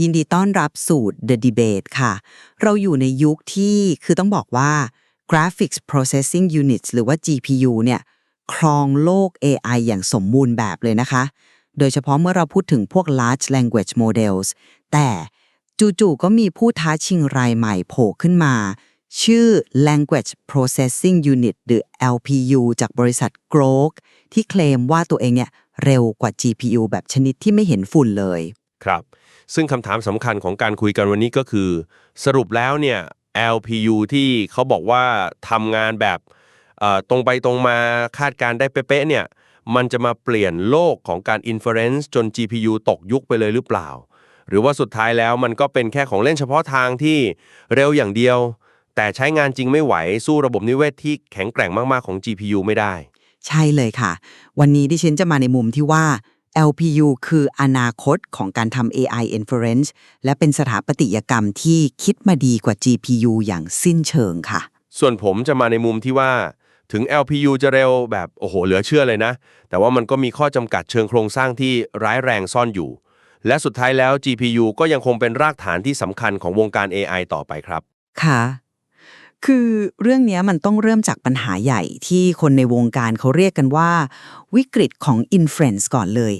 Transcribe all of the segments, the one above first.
ยินดีต้อนรับสู่ The Debate ค่ะ เราอยู่ในยุคที่คือต้องบอกว่า Graphics Processing Units หรือว่า GPU เนี่ยครองโลก AI อย่างสมบูรณ์แบบเลยนะคะ โดยเฉพาะเมื่อเราพูดถึงพวก Large Language Models แต่จู่ๆก็มีผู้ท้าชิงรายใหม่โผล่ขึ้นมา ชื่อ Language Processing Unit หรือ LPU จากบริษัท Grok ที่เคลมว่าตัวเองเนี่ยเร็วกว่า GPU แบบชนิดที่ไม่เห็นฝุ่นเลย ครับ ซึ่งคำถามสำคัญของการคุยกันวันนี้ก็คือ สรุปแล้วเนี่ย LPU ที่เขาบอกว่าทำงานแบบตรงไปตรงมาคาดการได้เป๊ะๆเนี่ยมันจะมาเปลี่ยนโลกของการ inference จน GPU ตกยุคไปเลยหรือเปล่า หรือว่าสุดท้ายแล้วมันก็เป็นแค่ของเล่นเฉพาะทางที่เร็วอย่างเดียว แต่ใช้งานจริงไม่ไหวสู้ระบบนิเวศที่แข็งแกร่งมากๆของ GPU ไม่ได้ ใช่เลยค่ะ วันนี้ดิฉันจะมาในมุมที่ว่า LPU คืออนาคตของการทำ AI inference และเป็นสถาปัตยกรรมที่คิดมาดีกว่า GPU อย่างสิ้นเชิงค่ะ ส่วนผมจะมาในมุมที่ว่าถึง LPU จะเร็วแบบโอ้โหเหลือเชื่อเลยนะ แต่ว่ามันก็มีข้อจำกัดเชิงโครงสร้างที่ร้ายแรงซ่อนอยู่ และสุดท้ายแล้ว GPU ก็ยังคงเป็นรากฐานที่สำคัญของวงการ AI ต่อไปครับ ค่ะ คือเรื่องเนี้ยมันต้องเริ่มจากปัญหาใหญ่ที่คนในวงการเขาเรียกกันว่า วิกฤตของ inference ก่อนเลย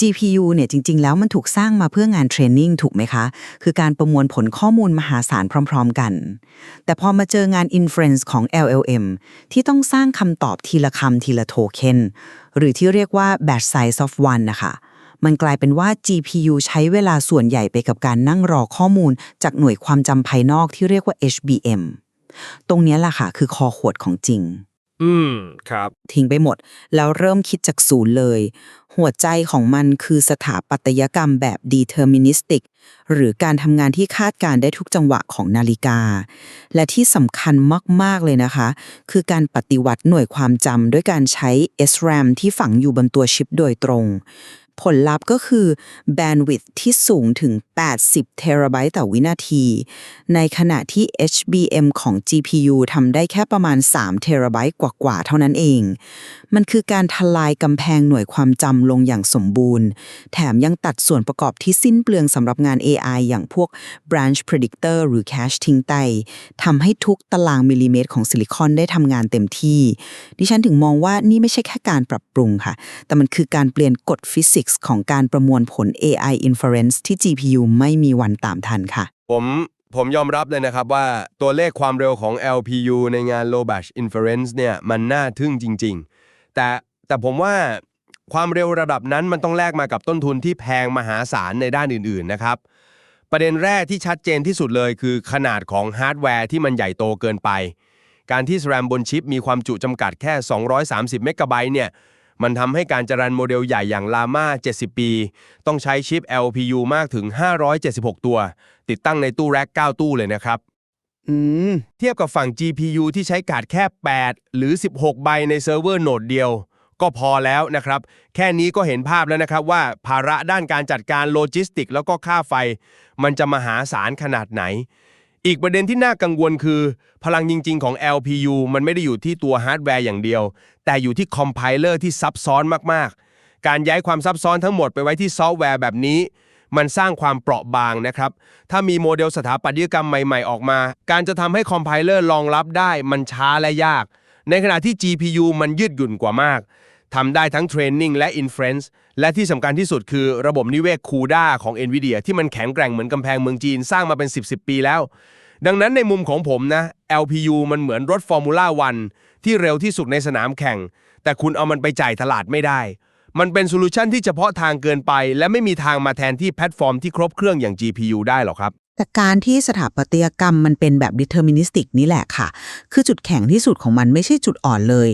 GPU เนี่ยจริง ๆ แล้วมันถูกสร้างมาเพื่องานเทรนนิ่งถูกไหมคะ คือการประมวลผลข้อมูลมหาศาลพร้อม ๆ กัน แต่พอมาเจองาน inference ของ LLM ที่ต้องสร้างคำตอบทีละคำทีละโทเค็นหรือที่เรียกว่า batch size of one นะคะมันกลายเป็นว่า GPU ใช้เวลาส่วนใหญ่ไปกับการนั่งรอข้อมูล จากหน่วยความจำภายนอกที่เรียกว่า HBM ตรงนี้แหละค่ะคือคอขวดของจริง อืมครับ ทิ้งไปหมด แล้วเริ่มคิดจากศูนย์เลย หัวใจของมันคือสถาปัตยกรรมแบบดีเทอร์มินิสติกหรือการทำงานที่คาดการได้ทุกจังหวะของนาฬิกา และที่สำคัญมาก ๆ เลยนะคะ คือการปฏิวัติหน่วยความจำด้วยการใช้ SRAM ที่ฝังอยู่บนตัวชิปโดยตรง ผลลัพธ์ก็คือ bandwidth ที่สูงถึง 80 เทราไบต์ต่อวินาที ในขณะที่ HBM ของ GPU ทำได้แค่ประมาณ 3 เทราไบต์กว่าๆ เท่านั้นเอง มันคือการทลายกำแพงหน่วยความจำลงอย่างสมบูรณ์ แถมยังตัดส่วนประกอบที่สิ้นเปลืองสำหรับงาน AI อย่างพวก branch predictor หรือ cache ทิ้งไตทำให้ทุกตารางมิลลิเมตรของซิลิคอนได้ทำงานเต็มที่ ดิฉันถึงมองว่านี่ไม่ใช่แค่การปรับปรุงค่ะ แต่มันคือการเปลี่ยนกฎฟิสิกส์ของการประมวลผล AI inference ที่ GPU ไม่มีวันตามทันค่ะ ผมผมยอมรับเลยนะครับว่าตัวเลขความเร็วของ LPU ในงาน Low Batch Inference เนี่ยมันน่าทึ่งจริง ๆ แต่แต่ผมว่าความเร็วระดับนั้นมันต้องแลกมากับต้นทุนที่แพงมหาศาลในด้านอื่น ๆ นะครับ ประเด็นแรกที่ชัดเจนที่สุดเลยคือขนาดของฮาร์ดแวร์ที่มันใหญ่โตเกินไป การที่ RAM บนชิปมีความจุจำกัดแค่ 230 เมกะไบต์เนี่ย มันทำให้การจรันโมเดลใหญ่อย่าง Llama 70 ปี ต้องใช้ชิป LPU มากถึง 576 ตัว ติดตั้งในตู้แร็ก 9 ตู้เลยนะครับอืมเทียบกับฝั่ง GPU ที่ใช้การ์ดแค่ 8 หรือ 16 ใบในเซิร์ฟเวอร์โหนดเดียว ก็พอแล้วนะครับ แค่นี้ก็เห็นภาพแล้วนะครับว่าภาระด้านการจัดการโลจิสติก แล้วก็ค่าไฟ มันจะมหาศาลขนาดไหน อีกประเด็นที่น่ากังวลคือ พลังจริง ๆ ของ LPU มันไม่ได้อยู่ที่ตัวฮาร์ดแวร์อย่างเดียว แต่อยู่ที่คอมไพเลอร์ที่ซับซ้อนมากๆ การย้ายความซับซ้อนทั้งหมดไปไว้ที่ซอฟต์แวร์แบบนี้ มันสร้างความเปราะบางนะครับ ถ้ามีโมเดลสถาปัตยกรรมใหม่ ๆ ออกมา การจะทำให้คอมไพเลอร์รองรับได้มันช้าและยาก ในขณะที่ GPU มันยืดหยุ่นกว่ามากทำได้ทั้งเทรนนิ่งและ Inference และที่สำคัญที่สุดคือระบบนิเวศคูด้าของ NVIDIA ที่มันแข็งแกร่งเหมือนกำแพงเมืองจีนสร้างมาเป็น 10 10 ปีแล้ว ดังนั้นในมุมของผมนะ LPU มันเหมือนรถฟอร์มูล่าวันที่เร็วที่สุดในสนามแข่ง แต่คุณเอามันไปจ่ายตลาดไม่ได้ มันเป็นโซลูชันที่เฉพาะทางเกินไป และไม่มีทางมาแทนที่แพลตฟอร์มที่ครบเครื่องอย่าง GPU ได้หรอกครับ แต่การที่สถาปัตยกรรมมันเป็นแบบดิเทอร์มินิสติกนี่แหละค่ะ คือจุดแข็งที่สุดของมันไม่ใช่จุดอ่อนเลย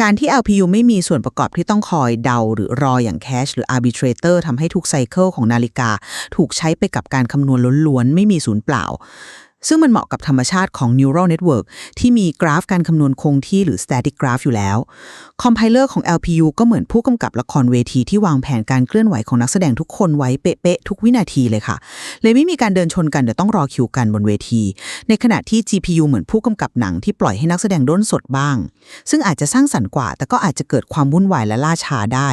การที่ LPU ไม่มีส่วนประกอบที่ต้องคอยเดาหรือรออย่างแคชหรือ arbitrator ทำให้ทุกไซเคิลของนาฬิกา ถูกใช้ไปกับการคำนวณล้วนๆ ไม่มีศูนย์เปล่า ซึ่งมันเหมาะกับธรรมชาติของ neural network ที่มีกราฟการคำนวณคงที่หรือ static graph อยู่แล้วคอมไพเลอร์ของ LPU ก็เหมือนผู้กำกับละครเวทีที่วางแผนการเคลื่อนไหวของนักแสดงทุกคนไว้เป๊ะๆทุกวินาทีเลยค่ะ เลยไม่มีการเดินชนกันเดี๋ยวต้องรอคิวกันบนเวที ในขณะที่ GPU เหมือนผู้กำกับหนังที่ปล่อยให้นักแสดงด้นสดบ้าง ซึ่งอาจจะสร้างสรรค์กว่า แต่ก็อาจจะเกิดความวุ่นวายและล่าช้าได้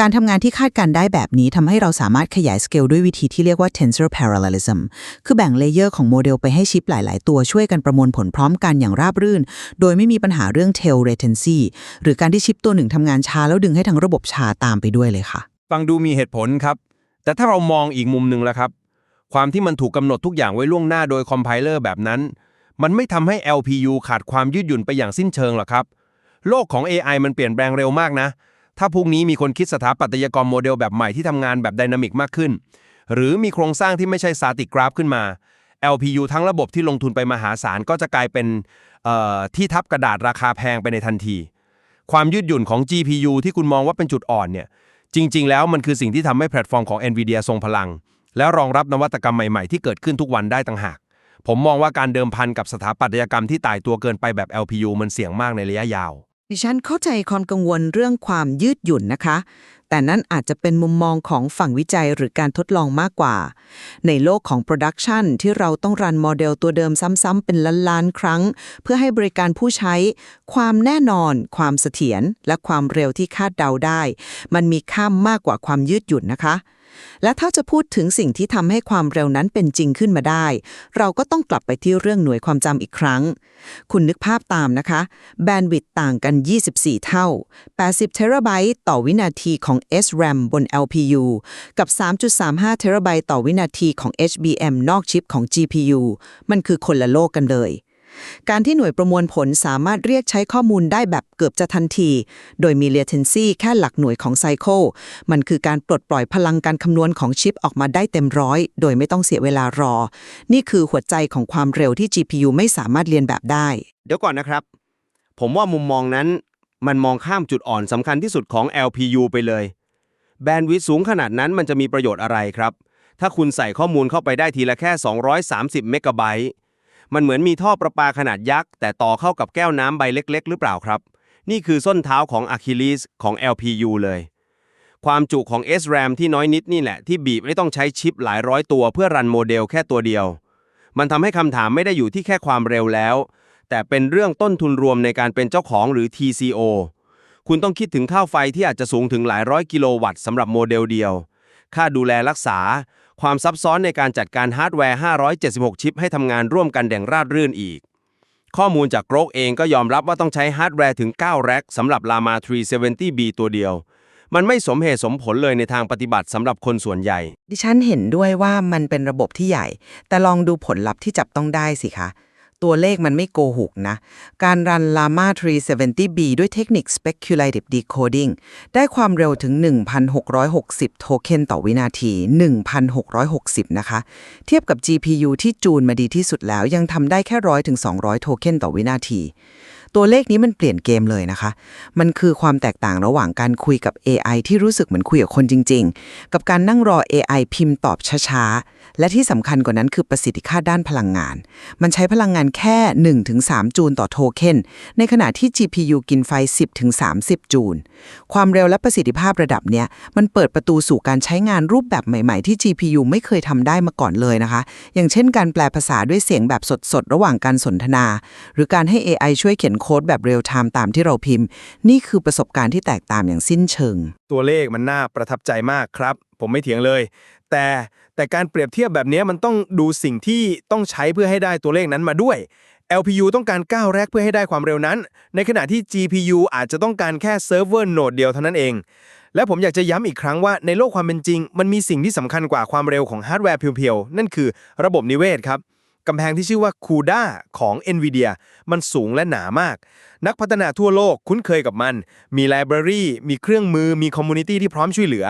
การทำงานที่คาดการได้แบบนี้ทำให้เราสามารถขยายสเกลด้วยวิธีที่เรียกว่า tensor parallelism คือแบ่งเลเยอร์ของโมเดลไปให้ชิปหลาย ๆ ตัวช่วยกันประมวลผลพร้อมกันอย่างราบรื่น โดยไม่มีปัญหาเรื่อง tail latency หรือการที่ชิปตัวหนึ่งทำงานช้าแล้วดึงให้ทั้งระบบช้าตามไปด้วยเลยค่ะ ฟังดูมีเหตุผลครับ แต่ถ้าเรามองอีกมุมหนึ่งแล้วครับ ความที่มันถูกกำหนดทุกอย่างไว้ล่วงหน้าโดยคอมไพเลอร์แบบนั้น มันไม่ทำให้ LPU ขาดความยืดหยุ่นไปอย่างสิ้นเชิงหรอกครับ โลกของ AI มันเปลี่ยนแปลงเร็วมากนะ ถ้าพรุ่งนี้มีคนคิดสถาปัตยกรรมโมเดลแบบใหม่ที่ทำงานแบบไดนามิกมากขึ้น หรือมีโครงสร้างที่ไม่ใช่สาติกราฟขึ้นมา LPU ทั้งระบบที่ลงทุนไปมหาศาลก็จะกลายเป็นที่ทับกระดาษราคาแพงไปในทันที ความยืดหยุ่นของ GPU ที่คุณมองว่าเป็นจุดอ่อนเนี่ย จริง ๆ แล้วมันคือสิ่งที่ทำให้แพลตฟอร์มของ NVIDIA ทรงพลัง แล้วรองรับนวัตกรรมใหม่ ๆ ที่เกิดขึ้นทุกวันได้ต่างหาก ผมมองว่าการเดิมพันกับสถาปัตยกรรมที่ตายตัวเกินไปแบบ LPU มันเสี่ยงมากในระยะยาว ดิฉันเข้าใจความกังวลเรื่องความยืดหยุ่นนะคะ แต่นั่นอาจจะเป็นมุมมองของฝั่งวิจัยหรือการทดลองมากกว่า ในโลกของโปรดักชันที่เราต้องรันโมเดลตัวเดิมซ้ำๆเป็นล้านๆ ครั้ง เพื่อให้บริการผู้ใช้ ความแน่นอน ความเสถียรและความเร็วที่คาดเดาได้ มันมีค่ามากกว่าความยืดหยุ่นนะคะ และถ้าจะพูดถึงสิ่งที่ทำให้ความเร็วนั้นเป็นจริงขึ้นมาได้ เราก็ต้องกลับไปที่เรื่องหน่วยความจำอีกครั้ง คุณนึกภาพตามนะคะ แบนด์วิดต์ต่างกัน 24 เท่า 80 เทราไบต์ต่อวินาทีของ SRAM บน LPU กับ 3.35 เทราไบต์ต่อวินาทีของ HBM นอกชิปของ GPU มันคือคนละโลกกันเลย การที่หน่วยประมวลผลสามารถเรียกใช้ข้อมูลได้แบบเกือบจะทันที โดยมี latency แค่หลักหน่วยของไซเคิลมันคือการปลดปล่อยพลังการคำนวณของชิปออกมาได้เต็มร้อย โดยไม่ต้องเสียเวลารอ นี่คือหัวใจของความเร็วที่ GPU ไม่สามารถเรียนแบบได้ เดี๋ยวก่อนนะครับ ผมว่ามุมมองนั้น มันมองข้ามจุดอ่อนสำคัญที่สุดของ LPU ไปเลย แบนด์วิดต์สูงขนาดนั้นมันจะมีประโยชน์อะไรครับ ถ้าคุณใส่ข้อมูลเข้าไปได้ทีละแค่ 230 เมกะไบต์ มันเหมือนมีท่อประปาขนาดยักษ์ แต่ต่อเข้ากับแก้วน้ำใบเล็ก ๆ หรือเปล่าครับ นี่คือส้นเท้าของอะคิลิสของ LPU เลย ความจุของ SRAM ที่น้อยนิดนี่แหละ ที่บีบไม่ต้องใช้ชิปหลายร้อยตัวเพื่อรันโมเดลแค่ตัวเดียว มันทำให้คำถามไม่ได้อยู่ที่แค่ความเร็วแล้ว แต่เป็นเรื่องต้นทุนรวมในการเป็นเจ้าของหรือ TCO คุณต้องคิดถึงค่าไฟที่อาจจะสูงถึงหลายร้อยกิโลวัตต์สำหรับโมเดลเดียว ค่าดูแลรักษา ความซับซ้อนในการจัดการฮาร์ดแวร์ 576 ชิปให้ทำงานร่วมกันแด่งราดรื่นอีก ข้อมูลจากโกรกเองก็ยอมรับว่าต้องใช้ฮาร์ดแวร์ถึง 9 แร็กสำหรับ Lama 370B ตัวเดียว มันไม่สมเหตุสมผลเลยในทางปฏิบัติสำหรับคนส่วนใหญ่ ดิฉันเห็นด้วยว่ามันเป็นระบบที่ใหญ่ แต่ลองดูผลลัพธ์ที่จับต้องได้สิคะ ตัวเลขมันไม่โกหกนะ การรัน Llama 370B ด้วยเทคนิค Speculative Decoding ได้ความเร็วถึง 1,660 โทเค็นต่อวินาที 1,660 นะคะ เทียบกับ GPU ที่จูนมาดีที่สุดแล้วยังทำได้แค่ร้อยถึง200 โทเค็นต่อวินาที ตัวเลขนี้มันเปลี่ยนเกมเลยนะคะ มันคือความแตกต่างระหว่างการคุยกับ AI ที่รู้สึกเหมือนคุยกับคนจริง ๆ กับการนั่งรอ AI พิมพ์ตอบช้าๆ และที่สำคัญกว่านั้นคือประสิทธิภาพด้านพลังงาน มันใช้พลังงานแค่ 1-3 จูลต่อโทเค็น ในขณะที่ GPU กินไฟ 10-30 จูล ความเร็วและประสิทธิภาพระดับเนี้ย มันเปิดประตูสู่การใช้งานรูปแบบใหม่ ๆ ที่ GPU ไม่เคยทำได้มาก่อนเลยนะคะ อย่างเช่นการแปลภาษาด้วยเสียงแบบสดๆ ระหว่างการสนทนา หรือการให้ AI ช่วยเขียนโค้ดแบบเรียลไทม์ตามที่เราพิมพ์ นี่คือประสบการณ์ที่แตกต่างอย่างสิ้นเชิง ตัวเลขมันน่าประทับใจมากครับ ผมไม่เถียงเลย แต่แต่การเปรียบเทียบแบบนี้มันต้องดูสิ่งที่ต้องใช้เพื่อให้ได้ตัวเลขนั้นมาด้วย LPU ต้องการก้าวแรกเพื่อให้ได้ความเร็วนั้น ในขณะที่ GPU อาจจะต้องการแค่เซิร์ฟเวอร์โนดเดียวเท่านั้นเอง และผมอยากจะย้ำอีกครั้งว่าในโลกความเป็นจริง มันมีสิ่งที่สำคัญกว่าความเร็วของฮาร์ดแวร์เพียวๆ นั่นคือระบบนิเวศครับ กำแพงที่ชื่อว่า CUDA ของ NVIDIA มันสูงและหนามาก นักพัฒนาทั่วโลกคุ้นเคยกับมัน มีไลบรารีมีเครื่องมือ มีคอมมูนิตี้ที่พร้อมช่วยเหลือ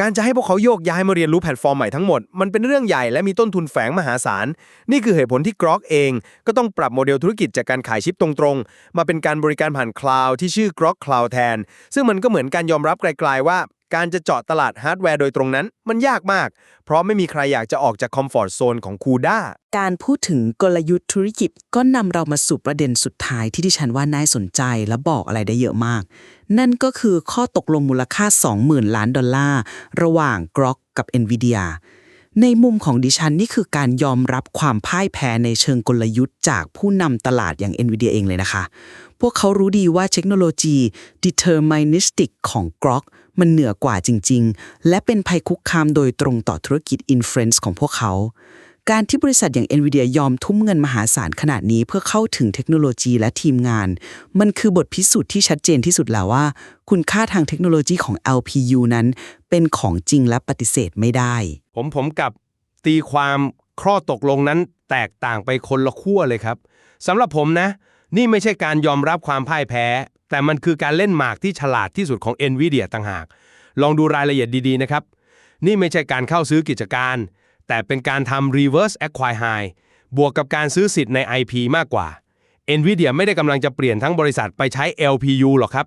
การจะให้พวกเขาโยกย้ายมาเรียนรู้แพลตฟอร์มใหม่ทั้งหมด มันเป็นเรื่องใหญ่และมีต้นทุนแฝงมหาศาล นี่คือเหตุผลที่ Grok เอง ก็ต้องปรับโมเดลธุรกิจจากการขายชิปตรงๆ มาเป็นการบริการผ่านคลาวด์ที่ชื่อ Grok Cloud แทน ซึ่งมันก็เหมือนการยอมรับไกลๆว่า การจะเจาะตลาดฮาร์ดแวร์โดยตรงนั้นมันยากมาก เพราะไม่มีใครอยากจะออกจากคอมฟอร์ทโซนของ CUDA การพูดถึงกลยุทธ์ธุรกิจก็นำเรามาสู่ประเด็นสุดท้ายที่ดิฉันว่าน่าสนใจและบอกอะไรได้เยอะมาก นั่นก็คือข้อตกลงมูลค่า 20,000 ล้านดอลลาร์ ระหว่าง Grok กับ NVIDIA ในมุมของดิฉันนี่คือการยอมรับความพ่ายแพ้ในเชิงกลยุทธ์จากผู้นำตลาดอย่าง NVIDIA เองเลยนะคะ พวกเขารู้ดีว่าเทคโนโลยี deterministic ของ Grok มันเหนือกว่าจริง ๆ และเป็นภัยคุกคามโดยตรงต่อธุรกิจ Inference ของพวกเขา การที่บริษัทอย่าง NVIDIA ยอมทุ่มเงินมหาศาลขนาดนี้เพื่อเข้าถึงเทคโนโลยีและทีมงาน มันคือบทพิสูจน์ที่ชัดเจนที่สุดแล้วว่า คุณค่าทางเทคโนโลยีของ LPU นั้น เป็นของจริงและปฏิเสธไม่ได้ ผมผมกับตีความข้อตกลงนั้นแตกต่างไปคนละขั้วเลยครับสำหรับผมนะ นี่ไม่ใช่การยอมรับความพ่ายแพ้ แต่มันคือการเล่นหมากที่ฉลาดที่สุดของ NVIDIA ต่างหาก ลองดูรายละเอียดดี ๆ นะครับ นี่ไม่ใช่การเข้าซื้อกิจการ แต่เป็นการทำ reverse acquire high บวกกับการซื้อสิทธิ์ใน IP มากกว่า NVIDIA ไม่ได้กำลังจะเปลี่ยนทั้งบริษัทไปใช้ LPU หรอกครับ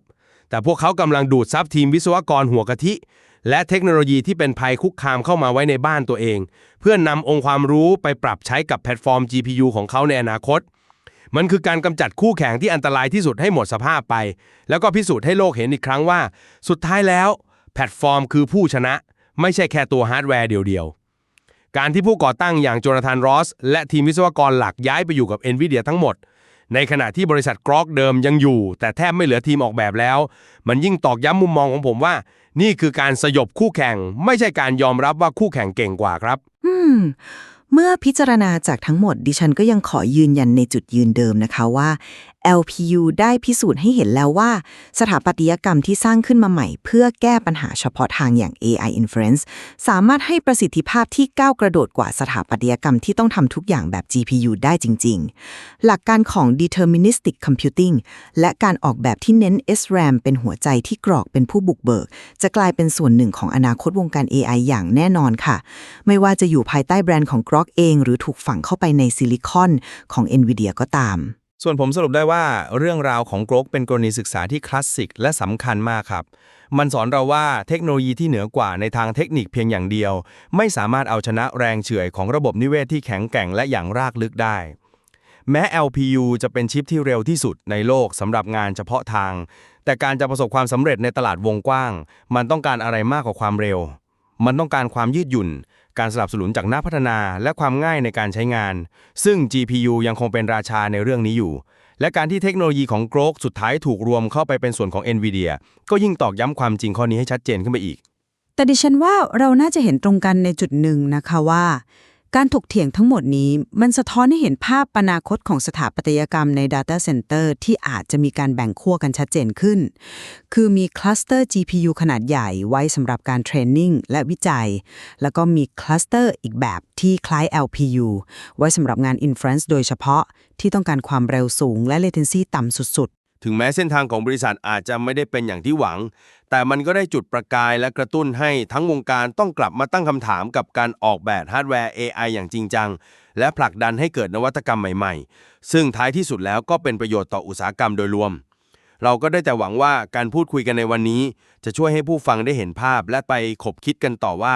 แต่พวกเขากำลังดูดซับทีมวิศวกรหัวกะทิ และเทคโนโลยีที่เป็นภัยคุกคามเข้ามาไว้ในบ้านตัวเอง เพื่อนนำองค์ความรู้ไปปรับใช้กับแพลตฟอร์ม GPU ของเขาในอนาคต มันคือการกำจัดคู่แข่งที่อันตรายที่สุดให้หมดสภาพไป แล้วก็พิสูจน์ให้โลกเห็นอีกครั้งว่า สุดท้ายแล้ว แพลตฟอร์มคือผู้ชนะ ไม่ใช่แค่ตัวฮาร์ดแวร์เดียวๆ การที่ผู้ก่อตั้งอย่างโจนาธานรอส และทีมวิศวกรหลักย้ายไปอยู่กับ NVIDIA ทั้งหมด ในขณะที่บริษัทกรอกเดิมยังอยู่ แต่แทบไม่เหลือทีมออกแบบแล้ว มันยิ่งตอกย้ำมุมมองของผมว่า นี่คือการสยบคู่แข่ง ไม่ใช่การยอมรับว่าคู่แข่งเก่งกว่าครับ อืม เมื่อพิจารณาจากทั้งหมดดิฉันก็ยังขอยืนยันในจุดยืนเดิมนะคะว่า LPU ได้พิสูจน์ให้เห็นแล้วว่า สถาปัตยกรรมที่สร้างขึ้นมาใหม่ เพื่อแก้ปัญหาเฉพาะทางอย่าง AI inference สามารถให้ประสิทธิภาพที่ก้าวกระโดดกว่าสถาปัตยกรรมที่ต้องทำทุกอย่างแบบ GPU ได้จริง ๆ หลักการของ deterministic computing และการออกแบบที่เน้น SRAM เป็นหัวใจที่กรอกเป็นผู้บุกเบิก จะกลายเป็นส่วนหนึ่งของอนาคตวงการ AI อย่างแน่นอนค่ะ ไม่ว่าจะอยู่ภายใต้แบรนด์ของ Grok เอง หรือถูกฝังเข้าไปในซิลิคอนของ NVIDIA ก็ตาม ส่วนผมสรุปได้ว่าเรื่องราวของกรกเป็นกรณีศึกษาที่คลาสสิกและสำคัญมากครับ มันสอนเราว่าเทคโนโลยีที่เหนือกว่าในทางเทคนิคเพียงอย่างเดียว ไม่สามารถเอาชนะแรงเฉื่อยของระบบนิเวศที่แข็งแกร่งและอย่างรากลึกได้ แม้ LPU จะเป็นชิปที่เร็วที่สุดในโลกสำหรับงานเฉพาะทาง แต่การจะประสบความสำเร็จในตลาดวงกว้าง มันต้องการอะไรมากกว่าความเร็ว มันต้องการความยืดหยุ่น การสนับสนุนจากนักพัฒนาและความง่ายในการใช้งาน ซึ่ง GPU ยังคงเป็นราชาในเรื่องนี้อยู่ และการที่เทคโนโลยีของโกรกสุดท้ายถูกรวมเข้าไปเป็นส่วนของ NVIDIA ก็ยิ่งตอกย้ำความจริงข้อนี้ให้ชัดเจนขึ้นไปอีก แต่ดิฉันว่าเราน่าจะเห็นตรงกันในจุดหนึ่งนะคะว่า การถกเถียงทั้งหมดนี้ มันสะท้อนให้เห็นภาพอนาคตของสถาปัตยกรรมใน Data Center ที่อาจจะมีการแบ่งขั้วกันชัดเจนขึ้น คือมีคลัสเตอร์ GPU ขนาดใหญ่ไว้สำหรับการเทรนนิ่งและวิจัย แล้วก็มีคลัสเตอร์อีกแบบที่คล้าย LPU ไว้สำหรับงาน Inference โดยเฉพาะที่ต้องการความเร็วสูงและ latency ต่ำสุด ถึงแม้เส้นทางของบริษัทอาจจะไม่ได้เป็นอย่างที่หวัง แต่มันก็ได้จุดประกายและกระตุ้นให้ทั้งวงการต้องกลับมาตั้งคำถามกับการออกแบบฮาร์ดแวร์ AI อย่างจริงจัง และผลักดันให้เกิดนวัตกรรมใหม่ๆ ซึ่งท้ายที่สุดแล้วก็เป็นประโยชน์ต่ออุตสาหกรรมโดยรวม เราก็ได้แต่หวังว่าการพูดคุยกันในวันนี้ จะช่วยให้ผู้ฟังได้เห็นภาพและไปขบคิดกันต่อว่า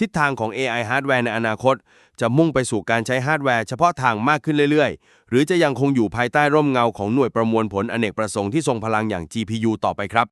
ทิศทางของ AI ฮาร์ดแวร์ในอนาคต จะมุ่งไปสู่การใช้ฮาร์ดแวร์เฉพาะทางมากขึ้นเรื่อยๆ หรือจะยังคงอยู่ภายใต้ร่มเงาของหน่วยประมวลผลอเนกประสงค์ที่ทรงพลังอย่าง GPU ต่อไปครับ